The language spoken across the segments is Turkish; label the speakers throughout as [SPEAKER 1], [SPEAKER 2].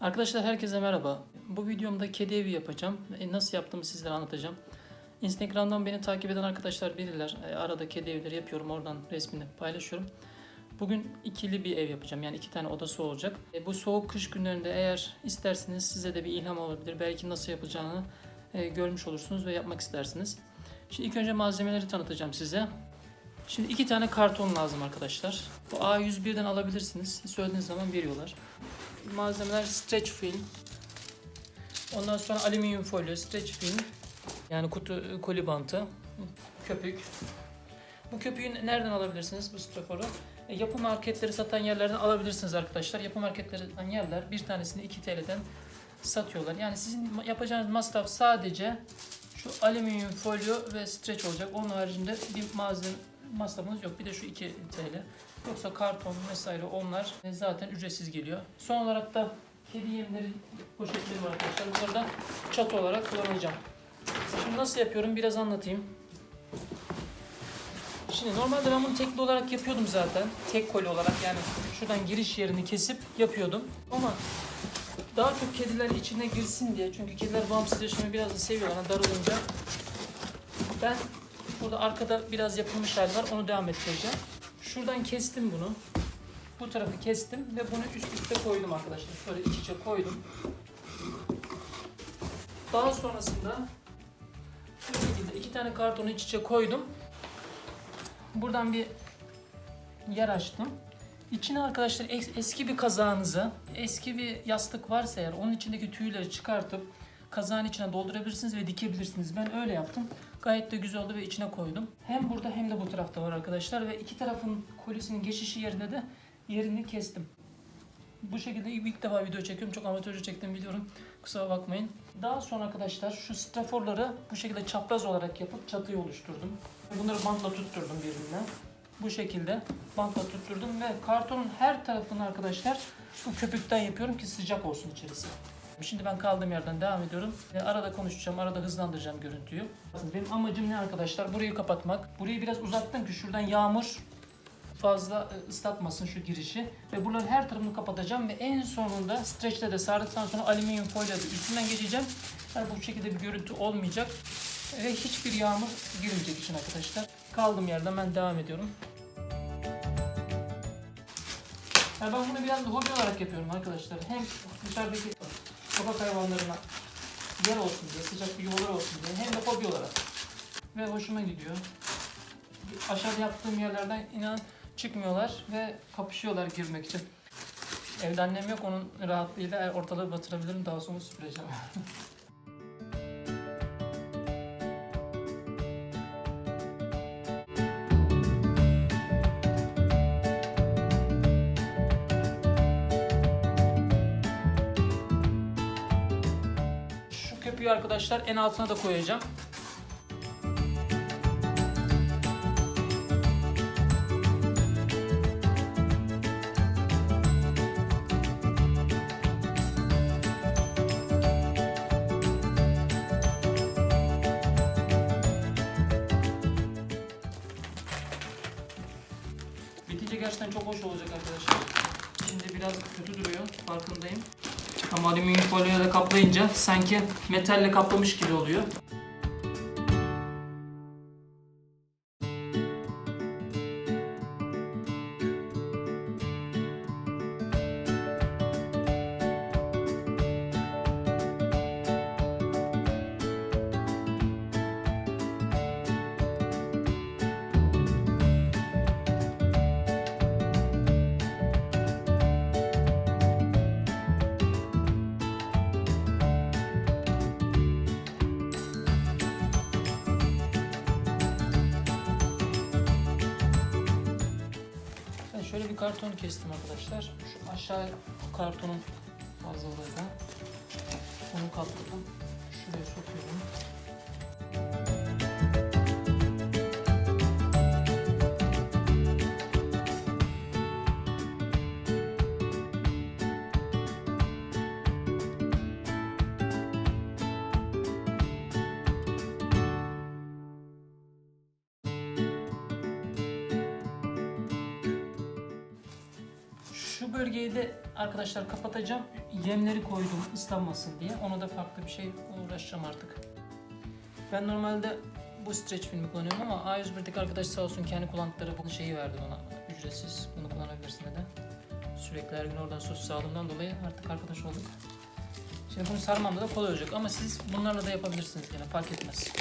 [SPEAKER 1] Arkadaşlar herkese merhaba. Bu videomda kedi evi yapacağım. E, Nasıl yaptığımı sizlere anlatacağım. Instagram'dan beni takip eden arkadaşlar bilirler. E, Arada kedi evleri yapıyorum. Oradan resmini paylaşıyorum. Bugün ikili bir ev yapacağım. Yani iki tane odası olacak. E, Bu soğuk kış günlerinde eğer isterseniz size de bir ilham olabilir. Belki nasıl yapacağını e, görmüş olursunuz ve yapmak istersiniz. Şimdi ilk önce malzemeleri tanıtacağım size. Şimdi iki tane karton lazım arkadaşlar. Bu A101'den alabilirsiniz. Söylediğiniz zaman veriyorlar. Malzemeler stretch film. Ondan sonra alüminyum folyo, stretch film. Yani kutu koli bantı, köpük. Bu köpüğü nereden alabilirsiniz bu straforu? E, Yapı marketleri satan yerlerden alabilirsiniz arkadaşlar. Yapı marketleri satan yerler bir tanesini 2 TL'den satıyorlar. Yani sizin yapacağınız masraf sadece şu alüminyum folyo ve streç olacak. Onun haricinde bir malzeme masrafınız yok. Bir de şu 2 TL. Yoksa karton vesaire onlar zaten ücretsiz geliyor. Son olarak da kedi yemleri poşetleri var arkadaşlar. Bunları da çatı olarak kullanacağım. Şimdi nasıl yapıyorum biraz anlatayım. Şimdi normalde ben bunu tekli olarak yapıyordum zaten. Tek koli olarak yani şuradan giriş yerini kesip yapıyordum. Ama daha çok kediler içine girsin diye çünkü kediler bağımsız yaşamayı biraz da seviyorlar darılınca. Ben burada arkada biraz yapılmış hali var onu devam ettireceğim. Şuradan kestim bunu. Bu tarafı kestim ve bunu üst üste koydum arkadaşlar. Şöyle iç içe koydum. Daha sonrasında şu şekilde iki tane kartonu iç içe koydum. Buradan bir yer açtım. İçine arkadaşlar es- eski bir kazağınızı, eski bir yastık varsa eğer onun içindeki tüyleri çıkartıp kazağın içine doldurabilirsiniz ve dikebilirsiniz. Ben öyle yaptım. Gayet de güzel oldu ve içine koydum. Hem burada hem de bu tarafta var arkadaşlar ve iki tarafın kolisinin geçişi yerine de yerini kestim. Bu şekilde ilk defa video çekiyorum. Çok amatörce çektim biliyorum. Kusura bakmayın. Daha sonra arkadaşlar şu straforları bu şekilde çapraz olarak yapıp çatıyı oluşturdum. Bunları bantla tutturdum birbirine. Bu şekilde bantla tutturdum ve kartonun her tarafını arkadaşlar bu köpükten yapıyorum ki sıcak olsun içerisi. Şimdi ben kaldığım yerden devam ediyorum. Ve arada konuşacağım, arada hızlandıracağım görüntüyü. Benim amacım ne arkadaşlar? Burayı kapatmak. Burayı biraz uzattım ki şuradan yağmur fazla e, ıslatmasın şu girişi. Ve buraların her tarafını kapatacağım ve en sonunda streçle de sardıktan sonra alüminyum folyo da üstünden geçeceğim. Yani bu şekilde bir görüntü olmayacak. Ve hiçbir yağmur girmeyecek için arkadaşlar. Kaldığım yerden ben devam ediyorum. Yani ben bunu biraz da hobi olarak yapıyorum arkadaşlar. Hem dışarıdaki sokak hayvanlarına yer olsun diye, sıcak bir yuvalar olsun diye hem de hobi olarak. Ve hoşuma gidiyor. Aşağıda yaptığım yerlerden inan çıkmıyorlar ve kapışıyorlar girmek için. Evde annem yok onun rahatlığıyla ortalığı batırabilirim daha sonra süpüreceğim. köpüğü arkadaşlar en altına da koyacağım. Bitince gerçekten çok hoş olacak arkadaşlar. Şimdi biraz kötü duruyor farkındayım. Ama alüminyum folyoyla kaplayınca sanki metalle kaplamış gibi oluyor. Ben şöyle bir karton kestim arkadaşlar. Şu aşağı kartonun fazlalığıyla onu katladım. Şuraya sokuyorum. Şu bölgeyi de arkadaşlar kapatacağım. Yemleri koydum ıslanmasın diye. Onu da farklı bir şey uğraşacağım artık. Ben normalde bu streç filmi kullanıyorum ama A101'deki arkadaş sağ olsun kendi kullandıkları bu şeyi verdi bana. Ücretsiz. Bunu kullanabilirsin dedi. Sürekli her gün oradan sos sağlığımdan dolayı artık arkadaş olduk. Şimdi bunu sarmamda da kolay olacak ama siz bunlarla da yapabilirsiniz yine fark etmez.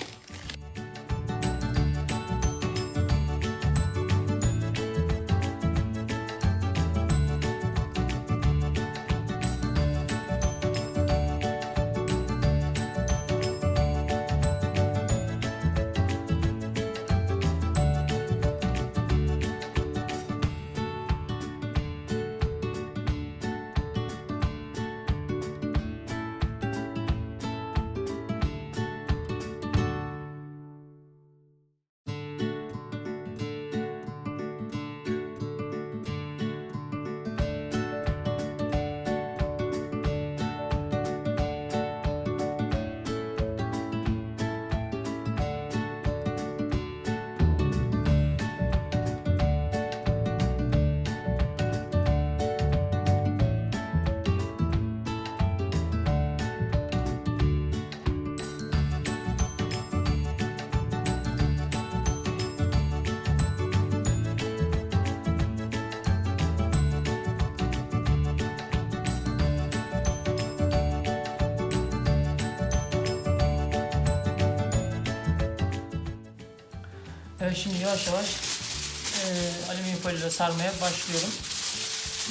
[SPEAKER 1] Evet şimdi yavaş yavaş eee alüminyum folyoyla sarmaya başlıyorum.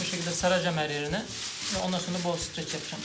[SPEAKER 1] Bu şekilde saracağım her yerine ve ondan sonra bol streç yapacağım.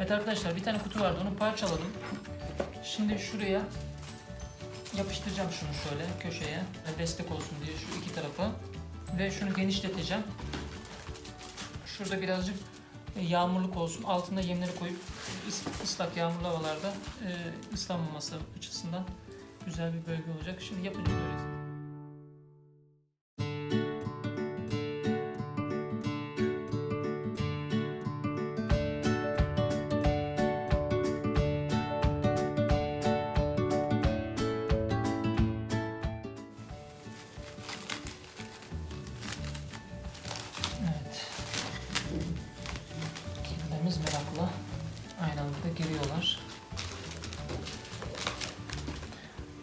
[SPEAKER 1] Evet arkadaşlar bir tane kutu vardı onu parçaladım. Şimdi şuraya yapıştıracağım şunu şöyle köşeye destek olsun diye şu iki tarafı ve şunu genişleteceğim. Şurada birazcık e, yağmurluk olsun. Altında yemleri koyup ıs- ıslak yağmurlu havalarda e, ıslanmaması açısından güzel bir bölge olacak. Şimdi yapınca göreceğiz.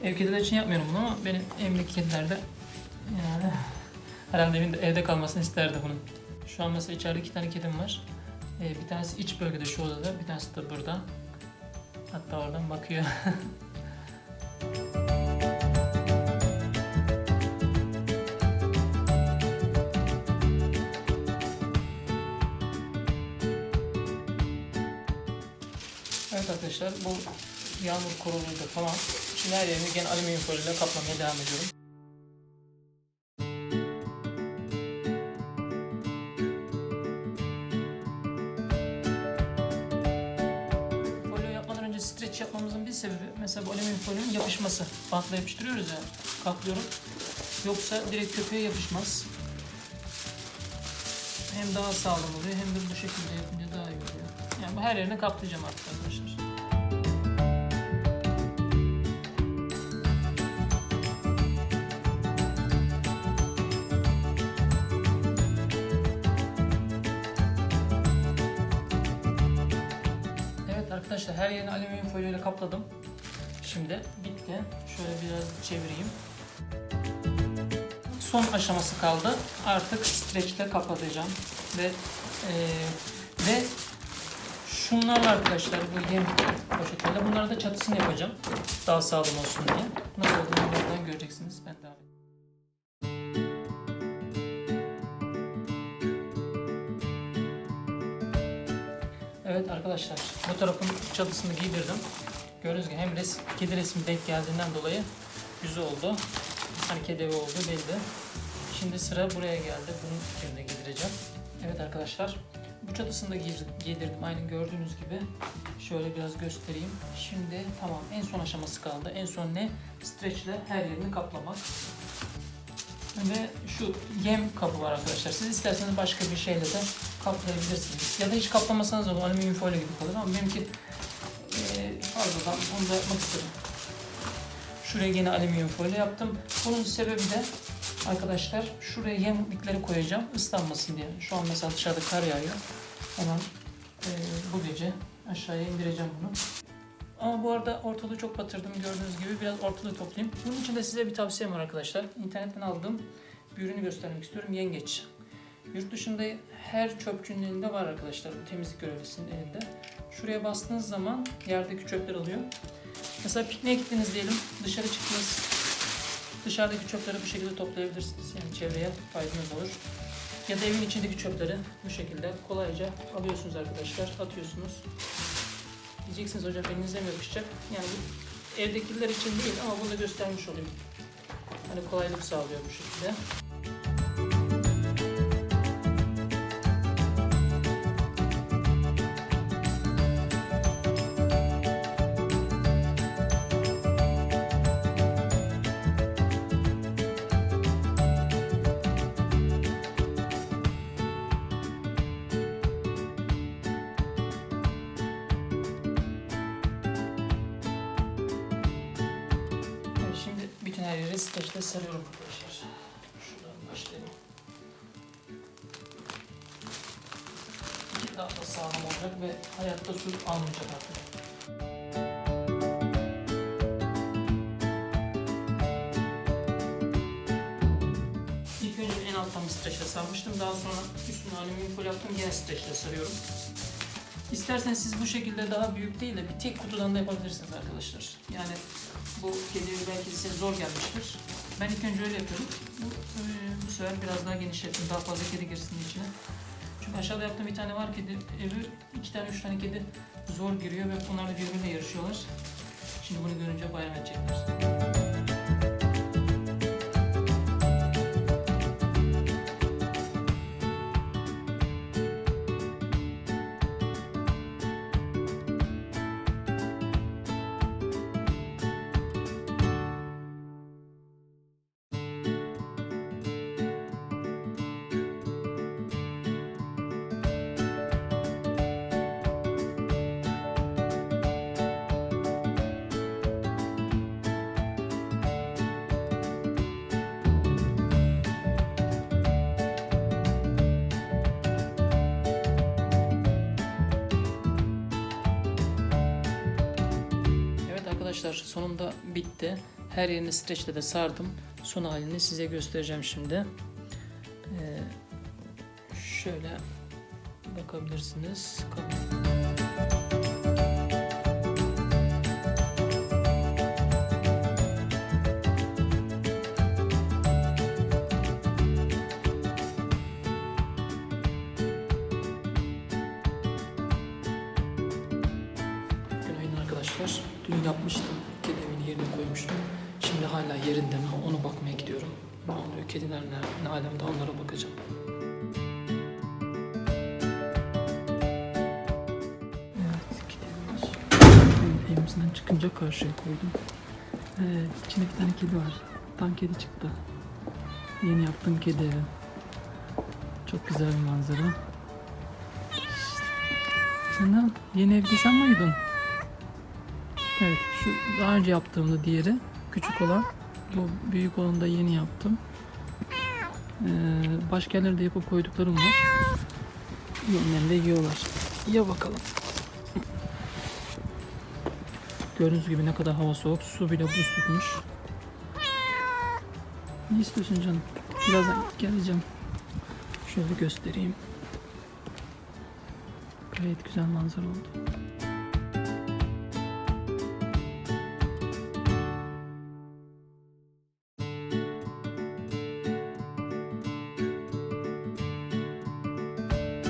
[SPEAKER 1] Ev kediler için yapmıyorum bunu ama benim evdeki kediler de yani herhalde evinde, evde kalmasını isterdi bunun. Şu an mesela içeride iki tane kedim var. Ee, bir tanesi iç bölgede şu odada, bir tanesi de burada. Hatta oradan bakıyor. Evet arkadaşlar bu yağmur koruluydu falan. Şimdi her yerini gene alüminyum folyoyla kaplamaya devam ediyorum. Folyo yapmadan önce streç yapmamızın bir sebebi mesela bu alüminyum folyonun yapışması. Bantla yapıştırıyoruz ya, kaplıyorum. Yoksa direkt köpeğe yapışmaz. Hem daha sağlam oluyor hem de bu şekilde yapınca daha iyi oluyor. Yani bu her yerine kaplayacağım artık arkadaşlar. Arkadaşlar her yerini alüminyum folyo ile kapladım. Şimdi bitti. Şöyle biraz çevireyim. Son aşaması kaldı. Artık streçle kapatacağım ve eee, ve şunlarla arkadaşlar bu yem poşetlerle bunları da çatısını yapacağım. Daha sağlam olsun diye. Nasıl olduğunu birazdan göreceksiniz. Ben devam edeyim. Evet arkadaşlar bu tarafın çatısını giydirdim. Gördüğünüz gibi hem res, kedi resmi denk geldiğinden dolayı güzel oldu. Hani kedi evi oldu belli. Şimdi sıra buraya geldi. Bunun üzerine giydireceğim. Evet arkadaşlar bu çatısını da giy- giydirdim. Aynı gördüğünüz gibi. Şöyle biraz göstereyim. Şimdi tamam en son aşaması kaldı. En son ne? Streçle her yerini kaplamak. Ve şu yem kabı var arkadaşlar. Siz isterseniz başka bir şeyle de kaplayabilirsiniz. Ya da hiç kaplamasanız olur. Alüminyum folyo gibi kalır ama benimki e, fazladan bunu da yapmak istedim. Şuraya yine alüminyum folyo yaptım. Bunun sebebi de arkadaşlar şuraya yemlikleri koyacağım ıslanmasın diye. Şu an mesela dışarıda kar yağıyor. Hemen e, bu gece aşağıya indireceğim bunu. Ama bu arada ortalığı çok batırdım gördüğünüz gibi. Biraz ortalığı toplayayım. Bunun için de size bir tavsiyem var arkadaşlar. İnternetten aldığım bir ürünü göstermek istiyorum. Yengeç. Yurt dışında her çöpçünün elinde var arkadaşlar. Bu temizlik görevlisinin elinde. Şuraya bastığınız zaman yerdeki çöpler alıyor. Mesela pikniğe gittiniz diyelim. Dışarı çıktınız. Dışarıdaki çöpleri bu şekilde toplayabilirsiniz. Yani çevreye faydanız olur. Ya da evin içindeki çöpleri bu şekilde kolayca alıyorsunuz arkadaşlar. Atıyorsunuz. Diyeceksiniz hocam elinize mi yapışacak? Yani evdekiler için değil ama bunu da göstermiş olayım. Hani kolaylık sağlıyor bu şekilde. Streçle sarıyorum arkadaşlar. Şuradan başlayalım. Daha da sağlam olacak ve hayatta su almayacak artık. İlk önce en alttan bir streçle sarmıştım. Daha sonra üstüne alüminyum folyo yaptım. Yine streçle sarıyorum. İsterseniz siz bu şekilde daha büyük değil de bir tek kutudan da yapabilirsiniz arkadaşlar. Yani bu kediye belki size zor gelmiştir. Ben ilk önce öyle yapıyorum. Bu, e, bu sefer biraz daha genişlettim. Daha fazla kedi girsin içine. Çünkü aşağıda yaptığım bir tane var kedi evi. iki tane üç tane kedi zor giriyor ve onlar da birbirine yarışıyorlar. Şimdi bunu görünce bayram edecekler. Arkadaşlar sonunda bitti. Her yerini streçle de sardım. Son halini size göstereceğim şimdi. Ee, şöyle bakabilirsiniz. Günaydın arkadaşlar. Dün yapmıştım. Kedi yerine koymuştum. Şimdi hala yerinde mi? Onu bakmaya gidiyorum. Ne oluyor? Kediler ne, ne alemde onlara bakacağım. Evet, gidiyoruz. Evimizden çıkınca karşıya koydum. Evet, içinde bir tane kedi var. Tam kedi çıktı. Yeni yaptığım kedi evi. Çok güzel bir manzara. Canım, yeni evde sen miydin? Evet, şu daha önce yaptığımda diğeri küçük olan. Bu büyük olanı da yeni yaptım. Ee, başka yerlerde yapıp koyduklarım var. Yenilerini de yiyorlar. Ya bakalım. Gördüğünüz gibi ne kadar hava soğuk. Su bile buz tutmuş. Ne istiyorsun canım? Birazdan geleceğim. Şöyle göstereyim. Gayet güzel manzara oldu.